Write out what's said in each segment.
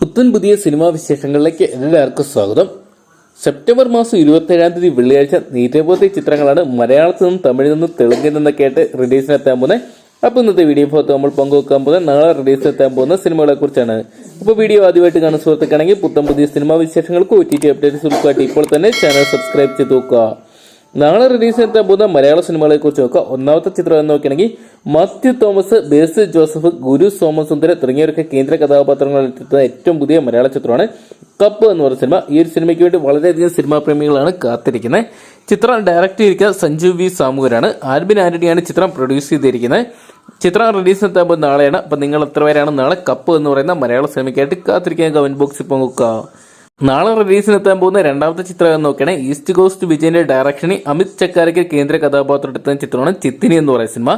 പുത്തൻ പുതിയ സിനിമാ വിശേഷങ്ങളിലേക്ക് എല്ലാവർക്കും സ്വാഗതം. സെപ്റ്റംബർ മാസം ഇരുപത്തേഴാം തീയതി വെള്ളിയാഴ്ച നീറ്റപോത്തെ ചിത്രങ്ങളാണ് മലയാളത്തിൽ നിന്നും തമിഴിൽ നിന്നും തെലുങ്കിൽ നിന്നൊക്കെ ആയിട്ട് റിലീസിനെത്താൻ പോകുന്നത്. അപ്പൊ ഇന്നത്തെ വീഡിയോ ഭാഗത്ത് നമ്മൾ പങ്കുവെക്കാൻ പോകുന്നത് നാളെ റിലീസിനെത്താൻ പോകുന്ന സിനിമകളെ കുറിച്ചാണ്. അപ്പൊ വീഡിയോ ആദ്യമായിട്ട് കാണുന്ന സുഹൃത്തുക്കാണെങ്കിൽ പുത്തൻ പുതിയ സിനിമാ വിശേഷങ്ങൾക്ക് ഒ ടി ടി അപ്ഡേറ്റ്സ് ഇപ്പോൾ തന്നെ ചാനൽ സബ്സ്ക്രൈബ് ചെയ്ത് നോക്കുക. നാളെ റിലീസ് ചെയ്ത പോകുന്ന മലയാള സിനിമകളെ കുറിച്ച് നോക്കുക ഒന്നാമത്തെ ചിത്രം എന്ന് നോക്കുകയാണെങ്കിൽ മത്യു തോമസ് ബേസ് ജോസഫ് ഗുരു സോമസുന്ദര തുടങ്ങിയവരൊക്കെ കേന്ദ്ര കഥാപാത്രങ്ങളിൽ എത്തുന്ന ഏറ്റവും പുതിയ മലയാള ചിത്രമാണ് കപ്പ് എന്ന് പറയുന്ന സിനിമ. ഈ ഒരു സിനിമയ്ക്ക് വേണ്ടി വളരെയധികം സിനിമാ പ്രേമികളാണ് കാത്തിരിക്കുന്നത്. ചിത്രം ഡയറക്റ്റ് ചെയ്തിരിക്കുന്ന സഞ്ജു വി സാമൂരാണ് ആൽബിൻ ആന്റണിയാണ് ചിത്രം പ്രൊഡ്യൂസ് ചെയ്തിരിക്കുന്നത്. ചിത്രം റിലീസ് എത്താൻ നാളെയാണ്. അപ്പൊ നിങ്ങൾ എത്ര പേരാണ് നാളെ കപ്പ് എന്ന് പറയുന്ന മലയാള സിനിമയ്ക്കായിട്ട് കാത്തിരിക്കാൻ കമന്റ് ബോക്സിൽ പങ്കുവെക്കുക. നാളെ റിലീസിനെത്താൻ പോകുന്ന രണ്ടാമത്തെ ചിത്രം എന്ന് ഈസ്റ്റ് കോസ്റ്റ് വിജയന്റെ ഡയറക്ഷനിൽ അമിത് ചക്കാരയ്ക്ക് കേന്ദ്ര കഥാപാത്രം ചിത്രമാണ് ചിത്തിനി എന്ന് പറയുന്ന സിനിമ.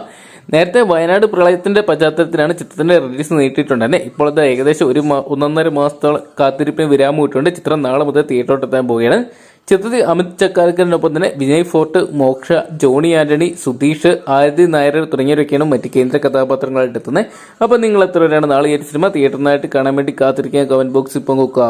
നേരത്തെ വയനാട് പ്രളയത്തിന്റെ പശ്ചാത്തലത്തിലാണ് ചിത്രത്തിന്റെ റിലീസ് നീട്ടിയിട്ടുണ്ടെന്നെ ഇപ്പോൾ അത് ഏകദേശം ഒരു ഒന്നൊന്നര മാസത്തോളം കാത്തിരിപ്പിന് വിരാമം ഇട്ടുകൊണ്ട് ചിത്രം നാളെ മുതൽ തിയേറ്ററിലെത്താൻ പോവുകയാണ്. ചിത്രത്തിൽ അമിത് ചക്കാരക്കറിനൊപ്പം തന്നെ വിജയ് ഫോർട്ട് മോക്ഷ ജോണി ആന്റണി സുധീഷ് ആരതി നായർ തുടങ്ങിയവരൊക്കെയാണ് മറ്റ് കേന്ദ്ര കഥാപാത്രങ്ങളായിട്ട് എത്തുന്നത് അപ്പോൾ നിങ്ങൾ എത്ര പേരാണ് നാളെ ഈ സിനിമ തിയേറ്ററിനായിട്ട് കാണാൻ വേണ്ടി കാത്തിരിക്കാൻ കമന്റ് ബോക്സിൽ പങ്കുവെക്കുക.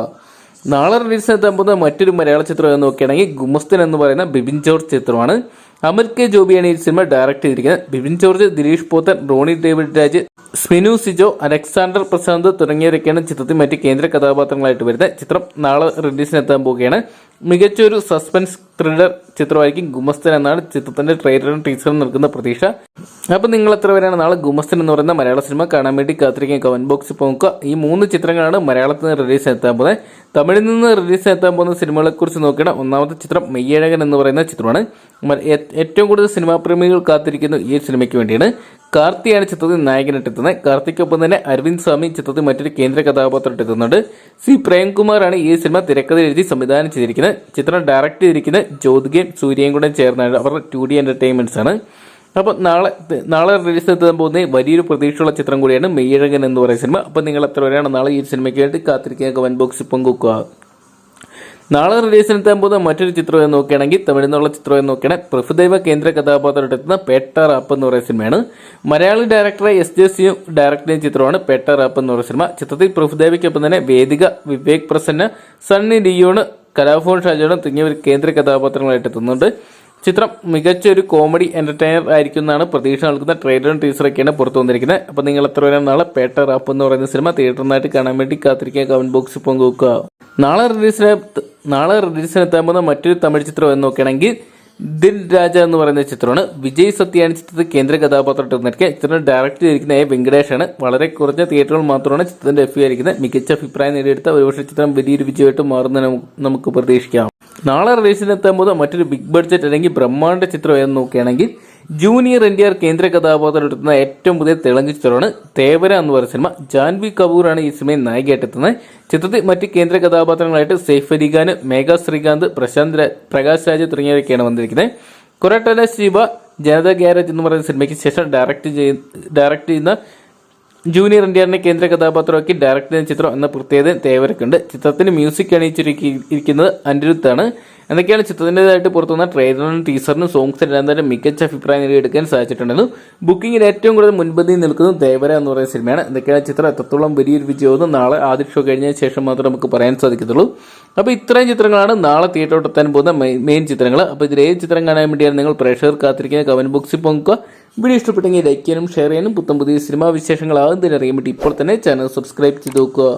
നാളെ റിലീസ് എത്താൻ പോകുന്ന മറ്റൊരു മലയാള ചിത്രം എന്ന് നോക്കുകയാണെങ്കിൽ ഗുമസ്തൻ എന്ന് പറയുന്ന ബിബിൻ ജോർജ് ചിത്രമാണ്. അമർ കെ ജോബിയാണ് ഈ സിനിമ ഡയറക്ട് ചെയ്തിരിക്കുന്നത്. ബിബിൻ ജോർജ് ദിലീഷ് പോത്തൻ റോണി ഡേവിഡ് രാജ് സ്മിനു സിജോ അലക്സാണ്ടർ പ്രശാന്ത് തുടങ്ങിയവരൊക്കെയാണ് ചിത്രത്തിൽ മറ്റ് കേന്ദ്ര കഥാപാത്രങ്ങളായിട്ട് വരുന്നത്. ചിത്രം നാളെ റിലീസിനെത്താൻ പോവുകയാണ്. മികച്ചൊരു സസ്പെൻസ് ത്രില്ലർ ചിത്രമായിരിക്കും ഗുമസ്തൻ എന്നാണ് ചിത്രത്തിന്റെ ട്രെയിലറും ടീച്ചറും നിൽക്കുന്ന പ്രതീക്ഷ. അപ്പൊ നിങ്ങൾ എത്ര പേരാണ് നാളെ ഗുമസ്തൻ എന്ന് പറയുന്ന മലയാള സിനിമ കാണാൻ വേണ്ടി കാത്തിരിക്കുക കമന്റ് ബോക്സിൽ പോകുക ഈ മൂന്ന് ചിത്രങ്ങളാണ് മലയാളത്തിൽ നിന്ന് റിലീസ് എത്താൻ പോകുന്നത്. തമിഴിൽ നിന്ന് റിലീസ് എത്താൻ പോകുന്ന സിനിമകളെ കുറിച്ച് നോക്കണം ഒന്നാമത്തെ ചിത്രം മെയ്യഴകൻ എന്ന് പറയുന്ന ചിത്രമാണ്. ഏറ്റവും കൂടുതൽ സിനിമാ പ്രേമികൾ കാത്തിരിക്കുന്നു ഈ സിനിമയ്ക്ക് വേണ്ടിയാണ് കാർത്തിയാണ് ചിത്രത്തിൽ നായകനായിട്ടെത്തുന്നത്. കാർത്തിക്കൊപ്പം തന്നെ അരവിന്ദ് സ്വാമി ചിത്രത്തിൽ മറ്റൊരു കേന്ദ്ര കഥാപാത്രമായിട്ട് എത്തുന്നുണ്ട്. സി. പ്രേംകുമാറാണ് ഈ സിനിമ തിരക്കഥ എഴുതി സംവിധാനം ചെയ്തിരിക്കുന്നത്. ചിത്രം ഡയറക്റ്റ് ചെയ്തിരിക്കുന്നത് ജ്യോതികയും സൂര്യയും കൂടെ ചേർന്നാണ്. അവർ ടു ഡി എന്റർടൈൻമെന്റ്സ് ആണ്. അപ്പോൾ നാളെ നാളെ റിലീസ് എത്താൻ പോകുന്ന വലിയൊരു പ്രതീക്ഷയുള്ള ചിത്രം കൂടിയാണ് മെയ്യഴകൻ എന്ന് പറയുന്ന സിനിമ. അപ്പോൾ നിങ്ങൾ എത്ര വരെയാണ് നാളെ ഈ സിനിമയ്ക്ക് വേണ്ടി കാത്തിരിക്കുക കമന്റ് ബോക്സിൽ പങ്കുവെക്കുക. നാളെ റിലീസിനെത്താൻ പോകുന്ന മറ്റൊരു ചിത്രം എന്ന് നോക്കുകയാണെങ്കിൽ തമിഴിൽ നിന്നുള്ള ചിത്രം എന്ന് നോക്കുകയാണെങ്കിൽ പ്രഭുദൈവ കേന്ദ്ര കഥാപാത്രത്തെത്തുന്ന പേട്ട റാപ്പ് എന്ന് പറയുന്ന സിനിമയാണ്. മലയാളി ഡയറക്ടറെ എസ് ജെ സിയും ഡയറക്ട് ചെയ്യുന്ന ചിത്രമാണ് പേട്ട റാപ്പ് എന്ന് പറയുന്ന സിനിമ. ചിത്രത്തിൽ പ്രഭുദേവയ്ക്കൊപ്പം തന്നെ വേദിക വിവേക് പ്രസന്ന സണ്ണി ലിയോണ് കലാഭവൻ ഷാജോണ് തുടങ്ങിയവർ കേന്ദ്ര കഥാപാത്രങ്ങളായിട്ട് എത്തുന്നുണ്ട്. ചിത്രം മികച്ചൊരു കോമഡി എന്റർടൈനർ ആയിരിക്കും എന്നാണ് പ്രതീക്ഷ നൽകുന്ന ട്രെയിലറും ടീച്ചറൊക്കെയാണ് പുറത്തു വന്നിരിക്കുന്നത്. അപ്പോൾ നിങ്ങൾ എത്ര വരെ നാളെ പേട്ട റാപ്പ് എന്ന് പറയുന്ന സിനിമ തിയേറ്ററിനായിട്ട് കാണാൻ വേണ്ടി കാത്തിരിക്കുക. കമന്റ് ബോക്സിൽ പങ്കുവെക്കുക. നാളെ റിലീസിന് നാളെ റിലീസിനെത്താൻ പോകുന്ന മറ്റൊരു തമിഴ് ചിത്രം എന്ന് നോക്കുകയാണെങ്കിൽ ദിൽ രാജ എന്ന് പറയുന്ന ചിത്രമാണ്. വിജയ് സത്യാണ് ചിത്രത്തിൽ കേന്ദ്ര കഥാപാത്രമായിട്ട് വന്നിരിക്കുക. ചിത്രം ഡയറക്റ്റ് ചെയ്തിരിക്കുന്ന എ വെങ്കടേഷാണ് വളരെ കുറഞ്ഞ തിയേറ്ററുകൾ മാത്രമാണ് ചിത്രത്തിന്റെ ആയിരിക്കുന്നത്. മികച്ച അഭിപ്രായം നേടിയെടുത്ത ഒരുപക്ഷെ ചിത്രം വലിയൊരു വിജയമായിട്ട് മാറുന്നതിന് നമുക്ക് പ്രതീക്ഷിക്കാം. നാളെ റിലീസിനെത്താൻ പോകുന്ന മറ്റൊരു ബിഗ് ബഡ്ജറ്റ് അല്ലെങ്കിൽ ബ്രഹ്മാണ്ഡ ചിത്രം എന്ന് നോക്കുകയാണെങ്കിൽ ജൂനിയർ എൻ ആർ കേന്ദ്ര കഥാപാത്രം എടുത്തുന്ന ഏറ്റവും പുതിയ തെലുങ്ക് ചിത്രമാണ് തേവര എന്ന് പറയുന്ന സിനിമ. ജാൻവി കപൂറാണ് ഈ സിനിമയിൽ നായികയായിട്ട് എത്തുന്നത് ചിത്രത്തിൽ മറ്റ് കേന്ദ്ര കഥാപാത്രങ്ങളായിട്ട് സെയ്ഫ് അലി ഖാൻ മേഘ ശ്രീകാന്ത് പ്രശാന്ത് പ്രകാശ് രാജ് തുടങ്ങിയവരൊക്കെയാണ് വന്നിരിക്കുന്നത്. കൊറട്ടല ശിവ ജനത ഗ്യാരേജ് എന്ന് പറയുന്ന സിനിമയ്ക്ക് ശേഷം ഡയറക്റ്റ് ചെയ്യ ഡയറക്റ്റ് ചെയ്യുന്ന ജൂനിയർ ഇന്ത്യയുടെ കേന്ദ്ര കഥാപാത്രമാക്കി ഡയറക്ട് ചെയ്ത ചിത്രം എന്ന പ്രത്യേകത തേവരക്കുണ്ട്. ചിത്രത്തിന് മ്യൂസിക് അണിയിച്ചിരിക്കുന്നത് അനിരുദ്ധാണ് എന്തൊക്കെയാണ് ചിത്രത്തിന്റെതായിട്ട് പുറത്തുവന്ന ട്രെയിലറിനും ടീസറിനും സോങ്സ് എല്ലാം തന്നെ മികച്ച അഭിപ്രായം നേടിയെടുക്കാൻ സാധിച്ചിട്ടുണ്ടെന്നും ബുക്കിംഗിൽ ഏറ്റവും കൂടുതൽ മുൻപന്തിയിൽ നിൽക്കുന്നത് ദേവര എന്ന് പറയുന്ന സിനിമയാണ്. എന്തൊക്കെയാണ് ചിത്രം? എത്രത്തോളം വലിയൊരു വിജയമെന്ന് നാളെ ആദ്യ ഷോ കഴിഞ്ഞ ശേഷം മാത്രമേ നമുക്ക് പറയാൻ സാധിക്കത്തുള്ളൂ. അപ്പോൾ ഇത്രയും ചിത്രങ്ങളാണ് നാളെ തിയേറ്ററിൽ എത്താൻ പോകുന്ന മെയിൻ ചിത്രങ്ങൾ. അപ്പോൾ ഇതിൽ ഏത് ചിത്രം കാണാൻ വേണ്ടിയാണ് നിങ്ങൾ പ്രേക്ഷകർ കാത്തിരിക്കുന്ന കമന്റ് ബോക്സിൽ പങ്കുക വീഡിയോ ഇഷ്ടപ്പെട്ടെങ്കിൽ ലൈക്ക് ചെയ്യാനും ഷെയർ ചെയ്യാനും പുത്തം പുതിയ സിനിമാ വിശേഷങ്ങൾ അറിയാൻ വേണ്ടി ഇപ്പോൾ തന്നെ ചാനൽ സബ്സ്ക്രൈബ് ചെയ്ത് നോക്കുക.